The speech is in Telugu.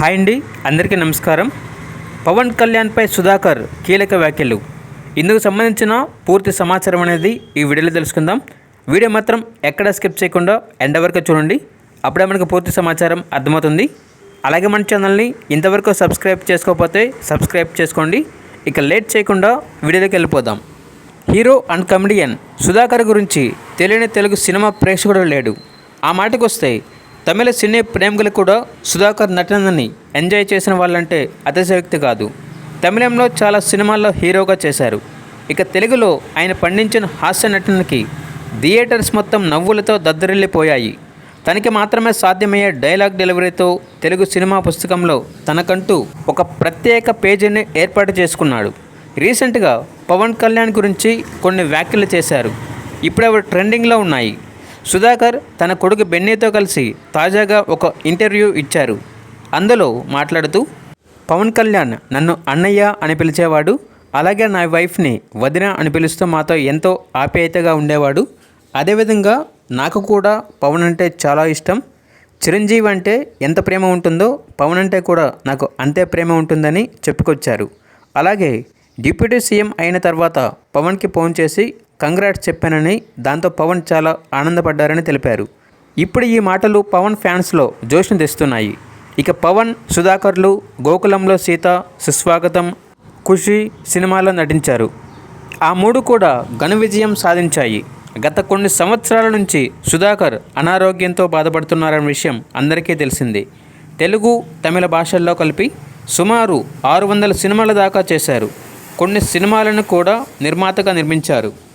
హాయ్ అండి అందరికీ నమస్కారం. పవన్ కళ్యాణ్పై సుధాకర్ కీలక వ్యాఖ్యలు. ఇందుకు సంబంధించిన పూర్తి సమాచారం అనేది ఈ వీడియోలో తెలుసుకుందాం. వీడియో మాత్రం ఎక్కడ స్కిప్ చేయకుండా ఎండ వరకు చూడండి. అప్పుడే మనకు పూర్తి సమాచారం అర్థమవుతుంది. అలాగే మన ఛానల్ని ఇంతవరకు సబ్స్క్రైబ్ చేసుకోకపోతే సబ్స్క్రైబ్ చేసుకోండి. ఇక లేట్ చేయకుండా వీడియోలోకి వెళ్ళిపోదాం. హీరో అండ్ కమెడియన్ సుధాకర్ గురించి తెలియని తెలుగు సినిమా ప్రేక్షకుడు లేడు. ఆ మాటకు వస్తే తమిళ సినీ ప్రేమికులు కూడా సుధాకర్ నటనని ఎంజాయ్ చేసిన వాళ్ళంటే అతిశయోక్తి కాదు. తమిళంలో చాలా సినిమాల్లో హీరోగా చేశారు. ఇక తెలుగులో ఆయన పండించిన హాస్య నటనకి థియేటర్స్ మొత్తం నవ్వులతో దద్దరిల్లిపోయాయి. తనకి మాత్రమే సాధ్యమయ్యే డైలాగ్ డెలివరీతో తెలుగు సినిమా పుస్తకంలో తనకంటూ ఒక ప్రత్యేక పేజీని ఏర్పాటు చేసుకున్నాడు. రీసెంట్గా పవన్ కళ్యాణ్ గురించి కొన్ని వ్యాఖ్యలు చేశారు. ఇప్పుడు అవి ట్రెండింగ్లో ఉన్నాయి. సుధాకర్ తన కొడుకు బెన్నీతో కలిసి తాజాగా ఒక ఇంటర్వ్యూ ఇచ్చారు. అందులో మాట్లాడుతూ పవన్ కళ్యాణ్ నన్ను అన్నయ్య అని పిలిచేవాడు అలాగే నా వైఫ్ని వదిన అని పిలుస్తూ మాతో ఎంతో ఆప్యాయతగా ఉండేవాడు. అదేవిధంగా నాకు కూడా పవన్ అంటే చాలా ఇష్టం. చిరంజీవి అంటే ఎంత ప్రేమ ఉంటుందో పవన్ అంటే కూడా నాకు అంతే ప్రేమ ఉంటుందని చెప్పుకొచ్చారు. అలాగే డిప్యూటీ సీఎం అయిన తర్వాత పవన్కి ఫోన్ చేసి కంగ్రాట్స్ చెప్పానని దాంతో పవన్ చాలా ఆనందపడ్డారని తెలిపారు. ఇప్పుడు ఈ మాటలు పవన్ ఫ్యాన్స్లో జోష్ను తెస్తున్నాయి. ఇక పవన్ సుధాకర్లు గోకులంలో సీత సుస్వాగతం ఖుషి సినిమాలో నటించారు. ఆ మూడు కూడా ఘన విజయం సాధించాయి. గత కొన్ని సంవత్సరాల నుంచి సుధాకర్ అనారోగ్యంతో బాధపడుతున్నారన్న విషయం అందరికీ తెలిసిందే. తెలుగు తమిళ భాషల్లో కలిపి సుమారు ఆరు వందల సినిమాల దాకా చేశారు. కొన్ని సినిమాలను కూడా నిర్మాతగా నిర్మించారు.